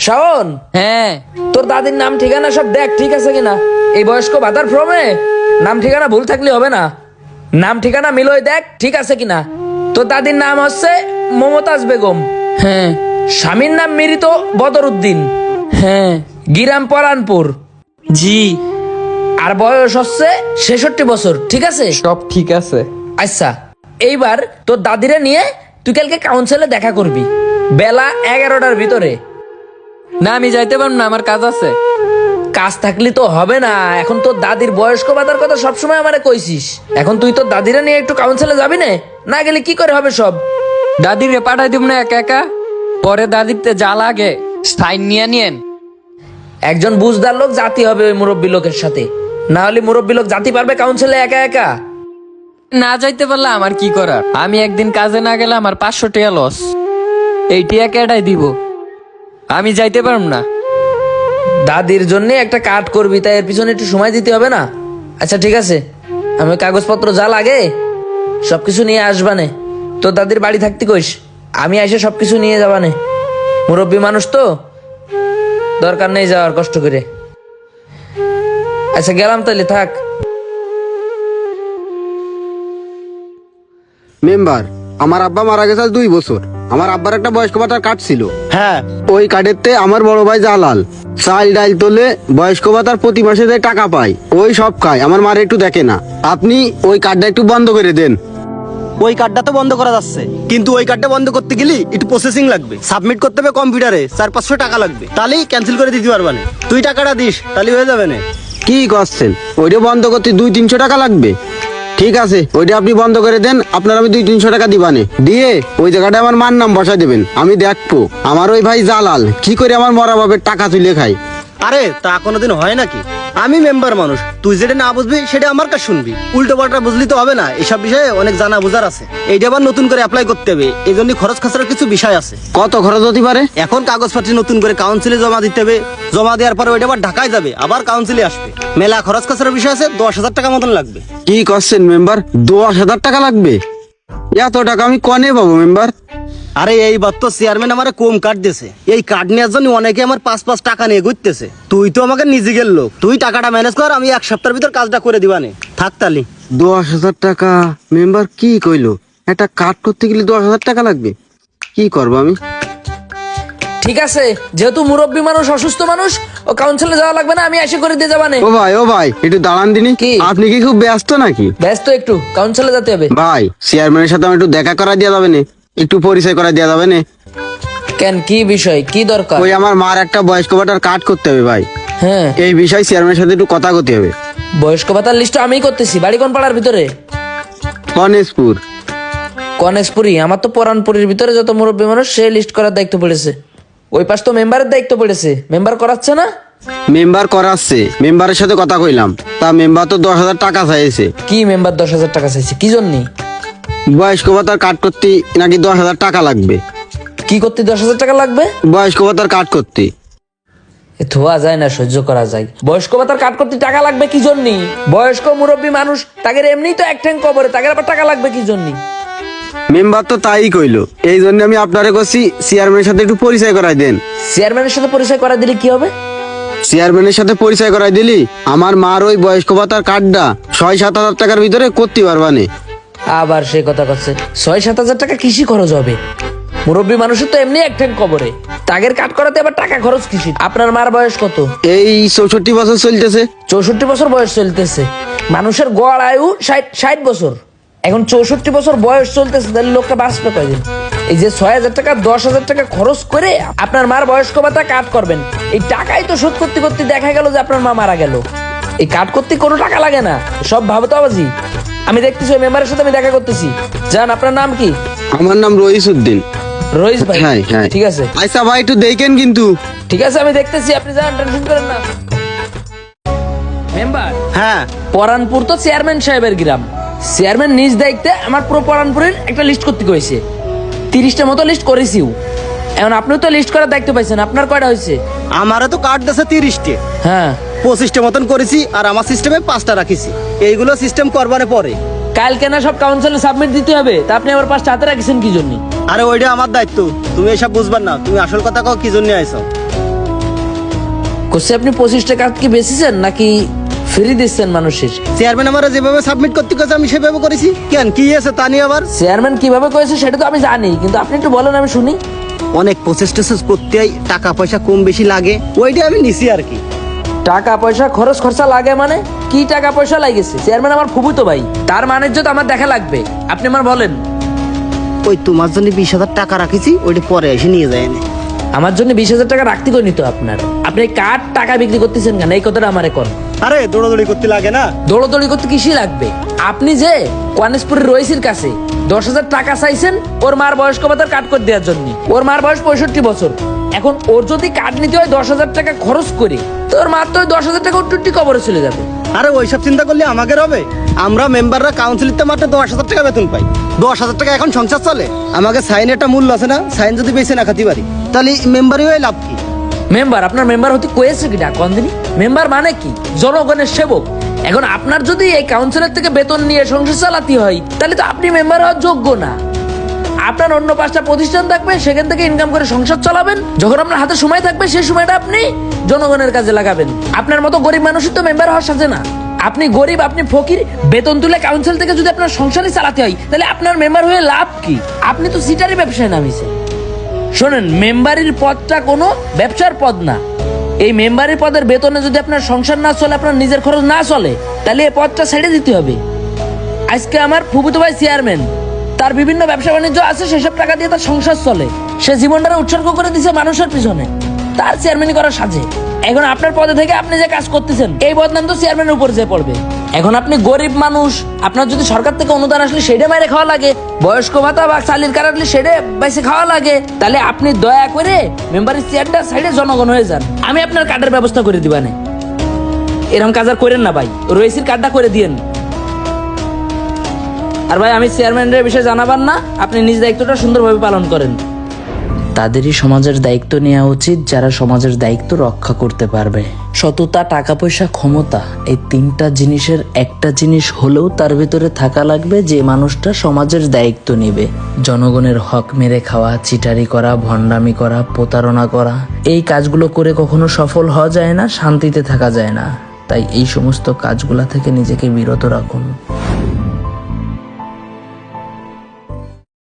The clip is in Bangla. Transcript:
শাওন? হ্যাঁ। তোর দাদির নাম ঠিকানা সব দেখ ঠিক আছে কিনা? এই বয়স্ক ভাতার ফর্মে? নাম ঠিকানা ভুল থাকলে হবে না। নাম ঠিকানা মিলোয় দেখ ঠিক আছে কিনা? তোর দাদির নাম হচ্ছে মমতাজ বেগম। হ্যাঁ। স্বামীর নাম মৃত বদরুদ্দিন। হ্যাঁ। গিরাম পরানপুর। জি। আর বয়স হচ্ছে ছেষট্টি বছর ঠিক আছে? সব ঠিক আছে। আচ্ছা এইবার তোর দাদিরে নিয়ে তুই কালকে কাউন্সিলে দেখা করবি। বেলা এগারোটার ভিতরে। না আমি যাইতে পারব না আমার কাজ আছে। কাজ থাকলে তো হবে না এখন তোর দাদির বয়স্ক ভাতার কথা সবসময় আমারে কইছিস। এখন তুই তোর দাদিরা নিয়ে একটু কাউন্সিলে যাবি না না গেলে কি করে হবে সব? দাদিরে পাঠাই দিব না একা একা পরে দাদিতে যা লাগে সাইন নিয়ে নিয়েন। একজন বুঝদার লোক জাতি হবে ওই মুরব্বী লোকের সাথে। না হলে মুরব্বী লোক জাতি পারবে কাউন্সিলে একা একা? না যাইতে পারলে আমার কি করার? আমি একদিন কাজে না গেলে আমার পাঁচশো টাকা লস এই টিয়া কেটাই দিব? আমি যাইতে পারম না। দাদির জন্য একটা কাট করবি তাই এর পিছনে একটু সময় দিতে হবে না? আচ্ছা ঠিক আছে। আমি কাগজপত্র যা লাগে সবকিছু নিয়ে আসবানে। তোর দাদির বাড়ি থাকতে কইস আমি এসে সবকিছু নিয়ে যাবানে। মুরব্বী মানুষ তো দরকার নেই যাওয়ার কষ্ট করে। আচ্ছা গেলাম তাহলে থাক। মেম্বার আমার আব্বা মারা গেছে দুই বছর। আমার আব্বার একটা বয়স্ক ভাতার কার্ড ছিল। হ্যাঁ। ওই কার্ডেতে আমার বড় ভাই জালাল। চাল ডাল তোলে বয়স্ক ভাতার প্রতি মাসে যে টাকা পায় ওই সব খায়। আমার মারে একটু দেখে না। আপনি ওই কার্ডটা একটু বন্ধ করে দেন। ওই কার্ডটা তো বন্ধ করা যাচ্ছে। কিন্তু ওই কার্ডটা বন্ধ করতে গেলে একটু প্রসেসিং লাগবে। সাবমিট করতে হবে কম্পিউটারে চার পাঁচশো টাকা লাগবে। তাহলেই ক্যান্সেল করে দিতে পারবা না। তুই টাকাটা দিস তাহলে হয়ে যাবে না। কি করছেন? ওইটা বন্ধ করতে দুই তিনশো টাকা লাগবে। ঠিক আছে, ওইটা আপনি বন্ধ করে দেন, আপনার আমি দুই তিনশো টাকা দিবানে। দিয়ে ওই জায়গাটা আমার মার নাম বসাই দেবেন, আমি দেখব। আমার ওই ভাই জালাল, কি করে আমার মরা বাপের টাকা তুলে খায়? আরে তা কোনোদিন হয় নাকি? আমি মেম্বার মানুষ। তুই যেটা না বুঝবি সেটা আমার কাছে শুনবি। উল্টো পাল্টা বুঝলি তো হবে না। এসব বিষয়ে অনেক জানা বুঝার আছে। এইটা আবার নতুন করে অ্যাপ্লাই করতে হবে। এই জন্য খরচ খরচার কিছু বিষয় আছে। কত খরচ হতে পারে? এখন কাগজপত্র নতুন করে কাউন্সিলে জমা দিতে হবে। জমা দেওয়ার পরে ওইটা আবার ঢাকায় যাবে। আবার কাউন্সিলে আসবে। মেলা খরচ খরচার বিষয় আছে দশ হাজার টাকা মতন লাগবে। কি করছেন মেম্বার দশ হাজার টাকা লাগবে? এত টাকা আমি কনে পাবো মেম্বার আরে এইবার তো চেয়ারম্যান আমার কম কার্ড দিয়েছে এই কার্ড নেওয়ার জন্য অনেকে আমার পাঁচ পাঁচ টাকা নিয়ে ঘুরতেছে। তুই তো আমাকে নিজে গেল লোক। তুই টাকাটা ম্যানেজ কর আমি এক সপ্তাহের ভিতর কাজটা করে দিবানে। থাক তালি দশ হাজার টাকা। মেম্বার কি কইলো? একটা কাট করতে গেলে দশ হাজার টাকা লাগবে। কি করব আমি? ঠিক আছে যেহেতু মুরব্বী মানুষ অসুস্থ মানুষ ও কাউন্সিলে যাওয়া লাগবে না আমি এসে করে দিয়ে যাবানে। ও ভাই ও ভাই একটু দাঁড়ান দিনি। কি? আপনি কি খুব ব্যস্ত নাকি? ব্যস্ত একটু কাউন্সিলে যেতে হবে। ভাই চেয়ারম্যানের সাথে আমি একটু দেখা করা দেওয়া যাবে না। একটু পরিচয় করা দেওয়া যাবে না। কেন কি বিষয়? কি দরকার? ওই আমার মার একটা বয়স্ক ভাতার কাট করতে হবে ভাই। হ্যাঁ। এই বিষয়ে চেয়ারম্যানের সাথে একটু কথা করতে হবে। বয়স্ক ভাতার লিস্ট আমিই করতেছি। বাড়ি কোন পাড়ার ভিতরে? গণেশপুর গণেশপুরি আমার তো পরানপুরের ভিতরে যত মুরব্বী মানুষ সে লিস্ট করার দায়িত্ব পড়েছে। ওই পাশ তো মেম্বারের দায়িত্ব পড়েছে। মেম্বার করাচ্ছে না? মেম্বার করাচ্ছে। মেম্বারের সাথে কথা কইলাম। তা মেম্বার তো দশ হাজার টাকা চাইছে। কি মেম্বার দশ হাজার টাকা চাইছে? কি জন্য? বয়স্ক ভাতার কাট করতে নাকি দশ হাজার টাকা লাগবে? কি করতে দশ হাজার টাকা লাগবে? বয়স্ক ভাতার কাট করতে। এ ধোয়া যায় না সহ্য করা যায়। বয়স্ক ভাতার কাট করতে টাকা লাগবে কি জন্য? বয়স্ক মুরব্বী মানুষ তাদের এমনিই তো এক ঠ্যাং কবরে তাদের আবার টাকা লাগবে কি জন্য? মেম্বার তো তাই কইলো। এই জন্য আমি আপনারে করছি চেয়ারম্যানের সাথে একটু পরিচয় করাই দেন। চেয়ারম্যানের সাথে পরিচয় করা দিলে কি হবে? চেয়ারম্যানের সাথে পরিচয় করাই দিলি আমার মার ওই বয়স্ক ভাতার কার্ডটা ছয় সাত হাজার টাকার ভিতরে করতে পারবানে আবার সে কথা করছে ছয় সাত হাজার টাকা কৃষি খরচ হবে। মুরব্বী মানুষের তো এমনি কবরে। তাগের কাট করাতে আবার টাকা খরচ কৃষি আপনার মার বয়স কত? এই চৌষট্টি বছর চলতেছে। চৌষট্টি বছর বয়স চলতেছে। মানুষের গড় আয়ু ষাট ষাট বছর। এখন চৌষট্টি বছর বয়স চলতেছে তাহলে লোকটা বাঁচবে কয়দিন? এই যে ছয় হাজার টাকা দশ হাজার টাকা খরচ করে আপনার মার বয়স্ক ভাতা কাট করবেন। এই টাকাই তো শোধ করতে করতে দেখা গেল যে আপনার মা মারা গেল। এই কাট করতে কোনো টাকা লাগে না। সব ভাবো তো আবাজি আমি দেখতেছি ওই মেম্বারের সাথে আমি দেখা করতেছি। জান আপনার নাম কি? আমার নাম রইস উদ্দিন। রইস ভাই। হ্যাঁ হ্যাঁ। ঠিক আছে। আচ্ছা ভাই একটু দেখেন কিন্তু। ঠিক আছে আমি দেখতেছি আপনি যান টেনশন করেন না। মেম্বার হ্যাঁ। পরানপুর তো চেয়ারম্যান সাহেবের গ্রাম। চেয়ারম্যান নিজ দায়িত্বে আমার পুরো পরানপুরের একটা লিস্ট করতে কইছে। তিরিশটা মতো লিস্ট করেছিও। এখন আপনি তো লিস্ট করার দায়িত্ব পাইছেন আপনার কয়টা হয়েছে? আমারও তো কার্ড দিয়েছে তিরিশটে। হ্যাঁ। পঁচিশটা মতন করেছি আর আমার সিস্টেমে পাঁচটা রাখিছি। এইগুলো সিস্টেম করবারে পরে। কালকে না সব কাউন্সিলে সাবমিট দিতে হবে তা আপনি আবার পাঁচটা হাতে রাখছেন কি জন্য? আরে ওইটা আমার দায়িত্ব তুমি এসব বুঝবার না তুমি আসল কথা কও কি জন্য আইছো? কোসে আপনি পঁচিশ টাকা কি বেচেছেন নাকি ফ্রি দিচ্ছেন মানুষের? চেয়ারম্যান আমার যেভাবে সাবমিট করতে গেছে আমি সেভাবে করেছি। কেন কি আছে তা নিয়ে আবার? চেয়ারম্যান কীভাবে করেছে সেটা তো আমি জানি কিন্তু আপনি একটু বলেন আমি শুনি। অনেক প্রসেস টেসেস করতে হয়, টাকা পয়সা কম বেশি লাগে ওইটা আমি নিছি আর কি। টাকা পয়সা খরচ খরচা লাগে মানে? কি টাকা পয়সা লাগেছে? চেয়ারম্যান আমার ফুবুতো ভাই। তার মানের তো আমার দেখা লাগবে। আপনি আমার বলেন। ওই তোমার জন্য বিশ হাজার টাকা রাখিছি ওইটা পরে এসে নিয়ে যায়নি আমার জন্য বিশ হাজার টাকা রাখতে করে নিত আপনার? আপনি কার টাকা বিক্রি করতেছেন কেন? এই কথাটা আমার এখন আরে দৌড়াদৌড়ি করতে লাগে না। দৌড়দৌড়ি করতে কিসই লাগবে? আপনি যে কনেশপুরের রইসির কাছে দশ হাজার টাকা চাইছেন ওর মার বয়স্ক ভাতার কাট করে দেওয়ার জন্য। ওর মার বয়স পঁয়ষট্টি বছর। এখন ওর যদি কাট নিতে হয় দশ হাজার টাকা খরচ করে তো ওর মার তো ওই দশ হাজার টাকা উট্টুটি কবরে চলে যাবে। আরে ওইসব চিন্তা করলে আমাদের হবে আমরা মেম্বাররা কাউন্সিলিতে মাত্র দশ হাজার টাকা বেতন পাই। দশ হাজার টাকা এখন সংসার চলে। আমাকে সাইনের একটা মূল্য আছে না? সাইন যদি বেশি না খাতে পারি তাহলে মেম্বারই হয়ে লাভ কি? মেম্বার, আপনার মেম্বার হতে কয়েছে কিনা? কোন দিনই? মেম্বার মানে কি? জনগণের সেবক। এখন আপনার যদি এই কাউন্সিলর থেকে বেতন নিয়ে সংসার চালাতে হয়, তাহলে তো আপনি মেম্বার হওয়ার যোগ্য না। আপনার অন্য পাঁচটা প্রতিষ্ঠান থাকবে, সেখান থেকে ইনকাম করে সংসার চালাবেন। যখন আপনার হাতে সময় থাকবে, সেই সময়টা আপনি জনগণের কাজে লাগাবেন। আপনার মতো গরিব মানুষই তো মেম্বার হওয়ার সাথে না। আপনি গরিব, আপনি ফকির, বেতন তুলে কাউন্সিল থেকে যদি আপনার সংসারই চালাতে হয়, তাহলে আপনার মেম্বার হয়ে লাভ কি? আপনি তো সিটারি ব্যবসায় নামিয়েছেন। শোনেন, মেম্বারির পদটা কোনো ব্যবসার পদ না। এই মেম্বারি পদের বেতনে যদি আপনার সংসার না চলে, আপনার নিজের খরচ না চলে, তাহলে এই পদটা ছেড়ে দিতে হবে। আজকে আমার ফুফুতো ভাই চেয়ারম্যান, তার বিভিন্ন ব্যবসা বাণিজ্য আছে, সেসব টাকা দিয়ে তার সংসার চলে। সে জীবনটা উৎসর্গ করে দিছে মানুষের পিছনে। তার চেয়ারম্যানই করার সাজে। এখন আপনার পদে থেকে আপনি যে কাজ করতেছেন, এই বদনাম তো চেয়ারম্যানের উপর যে পড়বে। এখন আপনি গরিব মানুষ, আপনার যদি সরকার থেকে অনুদান আসলে সেটা মাইরে খাওয়া লাগে, বয়স্ক ভাতা বা চালির কার আসলে সেটা বেশি খাওয়া লাগে, তাহলে আপনি দয়া করে মেম্বারের চেয়ারটা সাইডে জনগণ হয়ে যান। আমি আপনার কার্ডের ব্যবস্থা করে দিবানে এরকম কাজ আর করেন না ভাই রয়েসির কার্ডটা করে দিয়েন। আর ভাই, আমি চেয়ারম্যানের বিষয়ে জানাবার না, আপনি নিজ দায়িত্বটা সুন্দরভাবে পালন করেন। তাদেরই সমাজের দায়িত্ব নেওয়া উচিত, যারা সমাজের দায়িত্ব রক্ষা করতে পারবে। সততা টাকা পয়সা ক্ষমতা, এই তিনটা জিনিসের একটা জিনিস হলেও তার ভিতরে থাকা লাগবে যে মানুষটা সমাজের দায়িত্ব নেবে। জনগণের হক মেরে খাওয়া চিটারি করা, ভণ্ডামি করা, প্রতারণা করা, এই কাজগুলো করে কখনো সফল হওয়া যায় না, শান্তিতে থাকা যায় না। তাই এই সমস্ত কাজগুলা থেকে নিজেকে বিরত রাখুন।